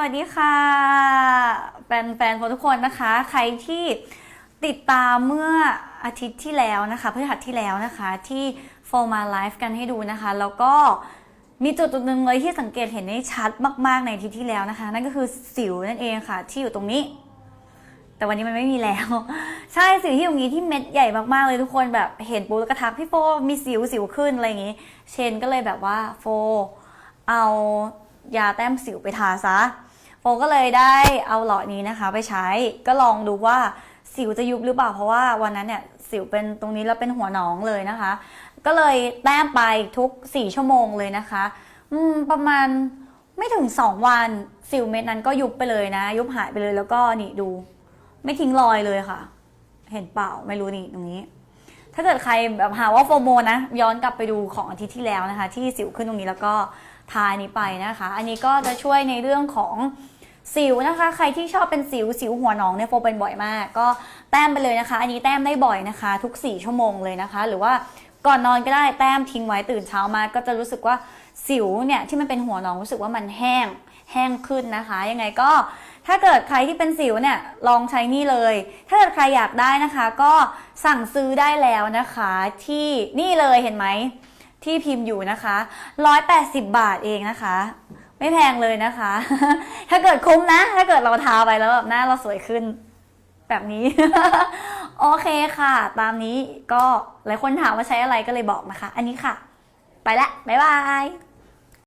วัสดีค่ะแฟนแฟนๆทุกคนนะคะ ใครที่ติดตามเมื่ออาทิตย์ที่แล้วนะคะพฤหัสที่แล้วนะคะที่โฟมาไลฟ์กันให้ดูนะคะ แล้วก็มีจุดจุดหนึ่งเลยที่สังเกตเห็นได้ชัดมากๆในอาทิตย์ที่แล้วนะคะ นั่นก็คือสิวนั่นเองค่ะ ที่อยู่ตรงนี้ แต่วันนี้มันไม่มีแล้ว ใช่สิวที่ตรงนี้ที่เม็ดใหญ่มากๆเลยทุกคนแบบเห็นปุ๊บแล้วก็ทักพี่โฟมีสิวสิวขึ้นอะไรอย่างงี้ เชนก็เลยแบบว่าโฟเอายาแต้มสิวไปทาซะ โก็เลยได้เอาหลอดนี้นะคะ ไปใช้ก็ลองดูว่าสิวจะยุบหรือเปล่าเพราะว่าวันนั้นเนี่ยสิวเป็นตรงนี้แล้วเป็นหัวหนองเลยนะคะ ก็เลยแต้มไปทุก 4 ชั่วโมงเลยนะคะ อืมประมาณไม่ถึง 2 วันสิวเม็ดนั้นก็ยุบไปเลยนะ ยุบหายไปเลยแล้วก็นี่ดู ไม่ทิ้งรอยเลยค่ะ เห็นเปล่าไม่รู้นี่ตรงนี้ ถ้าเกิดใครแบบหาว่าโฟโมนะย้อนกลับไปดูของอาทิตย์ที่แล้วนะคะ ที่สิวขึ้นตรงนี้แล้วก็ทานนี้ไปนะคะ อันนี้ก็จะช่วยในเรื่องของ สิวนะคะ ใครที่ชอบเป็นสิวสิวหัวหนองเนี่ยโฟเป็นบ่อยมาก ก็แต้มไปเลยนะคะ อันนี้แต้มได้บ่อยนะคะ ทุก 4 ชั่วโมงเลยนะคะ หรือว่าก่อนนอนก็ได้แต้มทิ้งไว้ตื่นเช้ามาก็จะรู้สึกว่าสิวเนี่ยที่มันเป็นหัวหนองรู้สึกว่ามันแห้งแห้งขึ้นนะคะ ยังไงก็ถ้าเกิดใครที่เป็นสิวเนี่ยลองใช้นี่เลย ถ้าเกิดใครอยากได้นะคะ ก็สั่งซื้อได้แล้วนะคะที่นี่เลยเห็นไหมที่พิมพ์อยู่นะคะ 180 บาทเองนะคะ ไม่แพงเลยนะคะ ถ้าเกิดคุ้มนะ ถ้าเกิดเราทาไปแล้วแบบหน้าเราสวยขึ้นแบบนี้ โอเคค่ะ ตามนี้ก็หลายคนถามว่าใช้อะไรก็เลยบอกนะคะ อันนี้ค่ะ ไปละ บ๊ายบาย